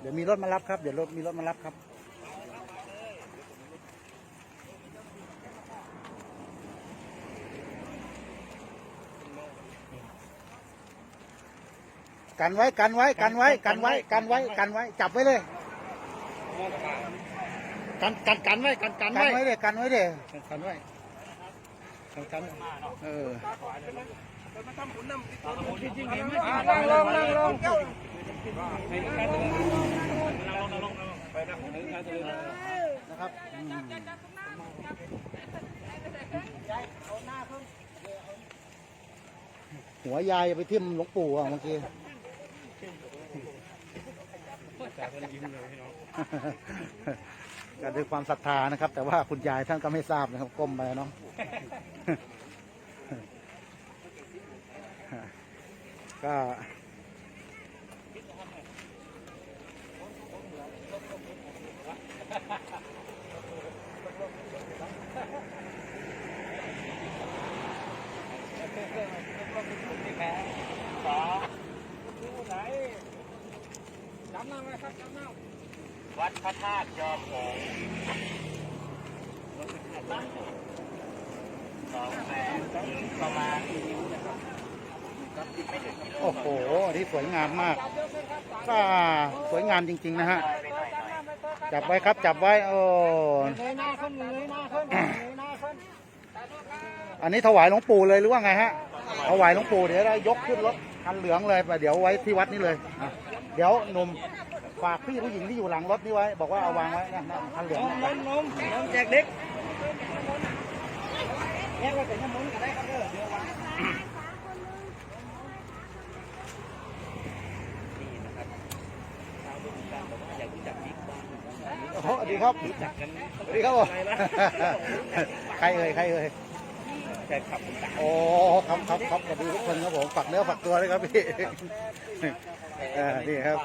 เดี๋ยวมีรถมารับครับ เดี๋ยวรถมีรถมารับครับ กันไว้กันไว้กันไว้กันไว้กันไว้กันไว้จับไว้เลยกันกันกันไว้กันกันกันไว้ไว้เลยกันไว้เลยกันไว้กันกันเออ นั่งลงนั่งลงนะครับหัวยายไปทิ่มหลวงปู่อะเมื่อกี้ก็ด้วยความศรัทธานะครับ แต่ว่าคุณยายท่านก็ไม่ทราบนะครับก้มไปเนาะ ก็วัดพระธาตุยอมหงส์สองแปดประมาณ โอ้โหอันนี้สวยงามมากก็สวยงามจริง ๆ นะฮะ จับไว้ครับจับไว้โอ้อันนี้ถวายหลวงปู่เลยหรือว่าไงฮะ ถวายหลวงปู่เดี๋ยวได้ยกขึ้นรถคันเหลืองเลยเดี๋ยวไว้ที่วัดนี้เลย เดี๋ยวหนุ่มฝากพี่ผู้หญิงที่อยู่หลังรถนี่ไว้ บอกว่าเอาวางไว้นะคันเหลืองนมนมนมแจกเด็กแยกไว้เป็นน้ำมันก็ได้ครับเด้อ ดี๋ยววางโอ้โหสวัสดีครับสวัสดีครับผมใครเอ่ยใครเอ่ยแต่ขับโอ้ครับครับครับสวัสดีทุกคนครับผมฝากเนื้อฝากตัวด้วยครับพี่เออนี่ครับ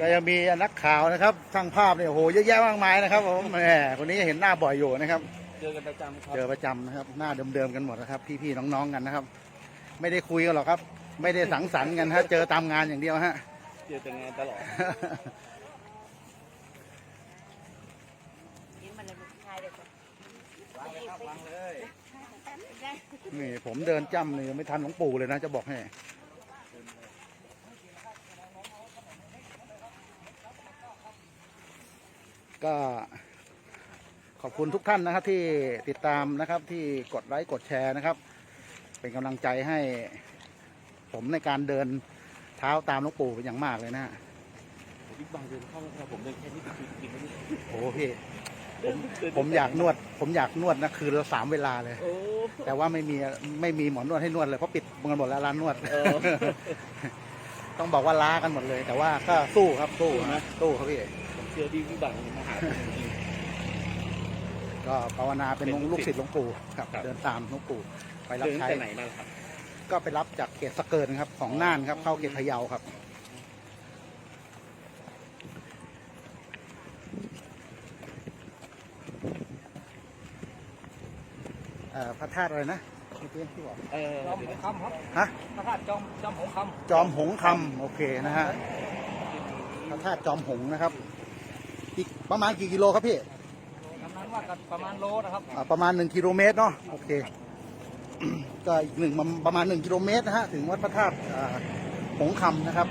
ก็ยังมีนักข่าวนะครับช่างภาพเนี่ยโอ้โหเยอะแยะมากมายนะครับผมแหมคนนี้เห็นหน้าบ่อยอยู่นะครับเจอกันประจำครับเจอประจำนะครับ หน้าเดิมๆกันหมดนะครับ พี่ๆน้องๆกันนะครับ ไม่ได้คุยกันหรอกครับ ไม่ได้สังสรรค์กันฮะเจอตามงานอย่างเดียวฮะเจอแต่งานตลอด นี่ผมเดินจ้ำเลยไม่ทันหลวงปู่เลยนะ จะบอกให้ก็ขอบคุณทุกท่านนะครับที่ติดตามนะครับที่กดไลค์กดแชร์นะครับ เป็นกำลังใจให้ผมในการเดินเท้าตามหลวงปู่เป็นอย่างมากเลยนะบิ๊กบังเดินเข้าครับผมเดินแค่นี้คือกินไม่ได้โอ้โหพี่ ผมผมอยากนวด ผมอยากนวดนะคืนละสามเวลาเลย โอ้ แต่ว่าไม่มีไม่มีหมอนวดให้นวดเลยเพราะปิดกันหมดแล้วร้านนวด เออ ต้องบอกว่าล้ากันหมดเลย แต่ว่าก็สู้ครับสู้นะสู้ครับพี่ ผมเชื่อบิ๊กบังมาหาผมจริง ก็ภาวนาเป็นเป็นลูลูกกศิศิษษย์ย์หลวงปู่ครับ ครับ เดินตามหลวงปู่ไปๆรับเดินใช้แต่ไหนมาล่ะครับ ก็ไปรับจากเขตสะเกินครับของน่านครับเข้าเขตพะเยาครับ เอ่อ พระธาตุอะไรนะเมื่อกี้ที่บอกเออจอมหงคำครับฮะพระธาตุจอมจอมหงคำจอมหงคำโอเคนะฮะพระธาตุจอมหงนะครับอีกประมาณกี่กิโลครับพี่กำนันว่ากันประมาณโลนะครับอ่าประมาณหนึ่งกิโลเมตรเนาะโอเคก็อีกหนึ่งประมาณหนึ่งกิโลเมตรนะฮะถึงวัดพระธาตุอ่าหงคำนะครับ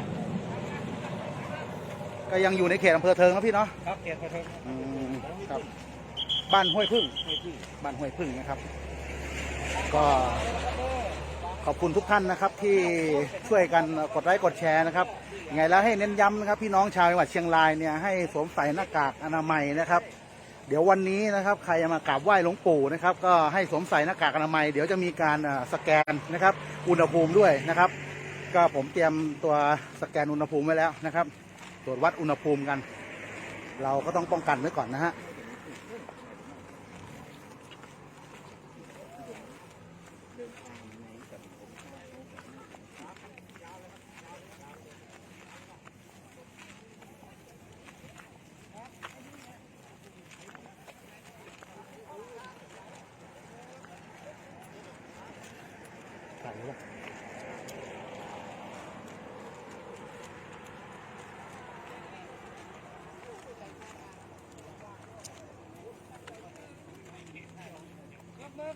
ก็ยังอยู่ในเขตอำเภอเทิงนะพี่เนาะครับเกียรติพระเทิงอืมครับบ้านห้วยพึ่งบ้านห้วยพึ่งนะครับ ก็ขอบคุณทุกท่านนะครับที่ช่วยกันกดไลค์กดแชร์นะครับยังไงแล้วให้เน้นย้ำนะครับ พี่น้องชาวจังหวัดเชียงรายเนี่ยให้สวมใส่หน้ากากอนามัยนะครับ เดี๋ยววันนี้นะครับ ใครมากราบไหว้หลวงปู่นะครับ ก็ให้สวมใส่หน้ากากอนามัย เดี๋ยวจะมีการสแกนนะครับ อุณหภูมิด้วยนะครับ ก็ผมเตรียมตัวสแกนอุณหภูมิไว้แล้วนะครับ ตรวจวัดอุณหภูมิกัน เราก็ต้องป้องกันไว้ก่อนนะฮะ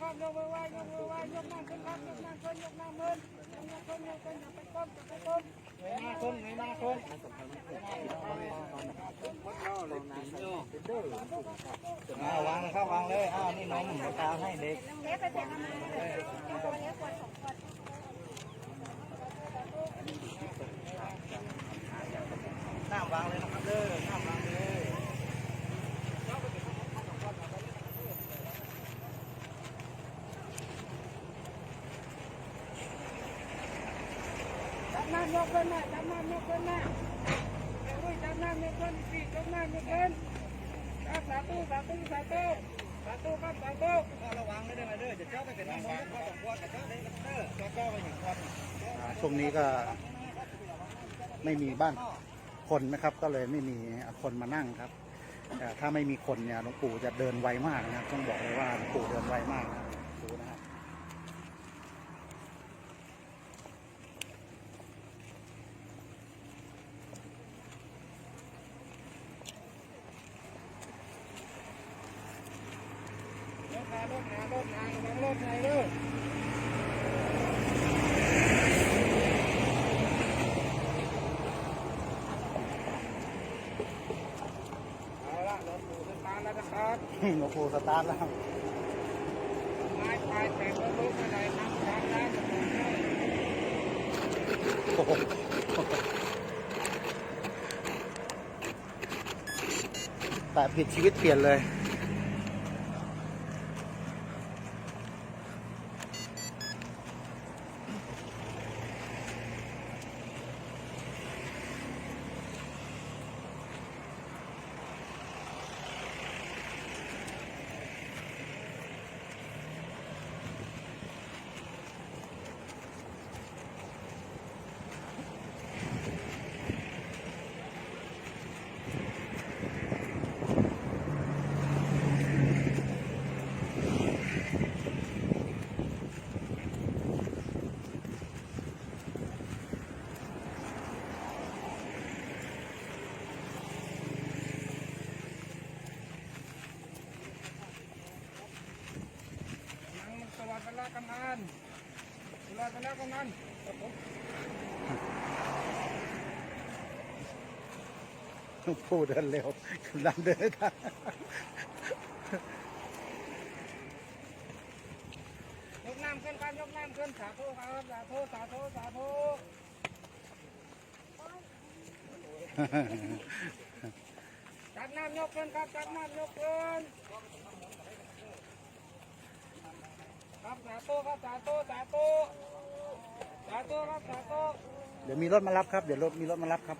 ครับยกมือไหว้ยกมือไหว้ยกน้ำขึ้นครับยกน้ำขึ้นยกน้ำขึ้นยกน้ำขึ้นยกขึ้นอย่าไปก้มอย่าไปก้มเงยหน้าขึ้นเงยหน้าขึ้นอ่าวางครับวางเลยอ้าวนี่นมตาให้เด็กเล็กไปเปลี่ยนมาตัวเล็กกว่าสองคนน้ำวางเลยนะครับเด้อน้ำวางเลย จั บน้ำยกขึ้นมาจับน้ำยกขึ้นมาอุ้ยจับน้ำยกขึ้นสี่จับน้ำยกขึ้นจับสาธุสาธุสาธุสาธุครับสาธุก็ระวังได้ไหมเด้อจะเจ้าไปเป็นน้ำมันก็ต้องกลัวแต่เจ้าได้เด้อเจ้าก็ไปอย่างครับอ่าช่วงนี้ก็ไม่มีบ้านคนนะครับ ก็เลยไม่มีคนมานั่งครับแต่ถ้าไม่มีคนเนี่ยหลวงปู่จะเดินไวมากนะครับต้องบอกเลยว่าหลวงปู่เดินไวมากนะดูนะครับ รถมารถมารถมาระวังรถไหนเด้อเอาละรถหมูขึ้นมาแล้ว นโครับหสตาร์ทแล้วโอ้โหแต่ผิดชีวิตเปลี่ยนเลย กำนันตลอดเวลากำนันครับผมหลวงปู่เดินเร็วกำลังเดินทางยกน้ำขึ้นครับยกน้ำขึ้นสาธุครับสาธุสาธุสาธุจับน้ำยกขึ้นครับจับน้ำยกขึ้นครับสา ธุครับสาธุสาธุสาธุครับสาธุเดี๋ยวมีรถมารับครับ เดี๋ยวรถมีรถมารับครับ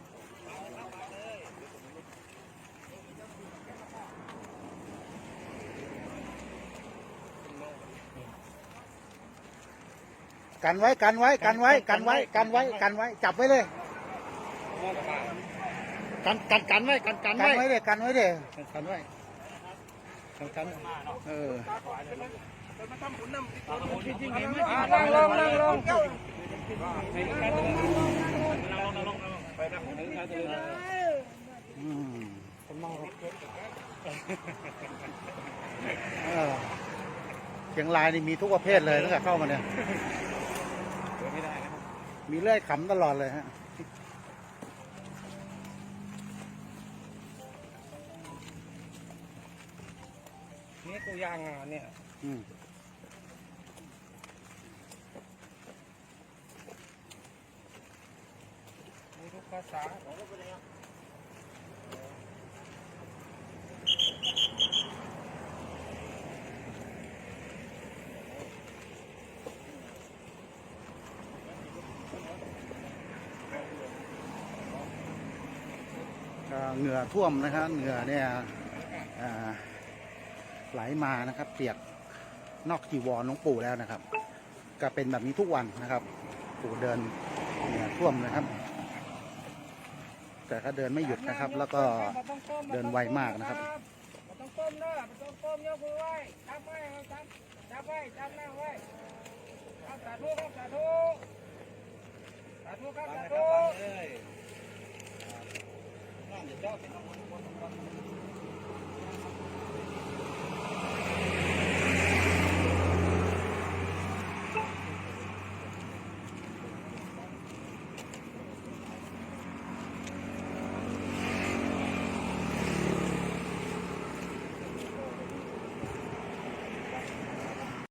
กันไว้กันไว้กันไว้กันไว้กันไว้กันไว้จับไว้เลย กันกันกันไว้กันกันกันไว้ไว้เลยกันไว้เลยกันไว้กันกันเออ นั่งลงนั่งลงเออเชียงรายนี่มีทุกประเภทเลยตั้งแต่เข้ามาเนี่ย มีเลื่อยขำตลอดเลยฮะ นี่กูยางอะเนี่ย อืม มีทุก ภาษาเหงื่อท่วมนะครับเหงื่อเนี่ยไหลมานะครับ เปียกนอกจีวรหลวงปู่แล้วนะครับ ก็เป็นแบบนี้ทุกวันนะครับ ปู่เดินเหงื่อท่วมนะครับ แต่ถ้าเดินไม่หยุดนะครับ แล้วก็เดินไวมากนะครับต้องก้มเด้อไม่ต้องก้มยกมือไหวจับไว้จับจับไว้จับหน้าไว้เอาสาธุครับสาธุสาธุครับสาธุ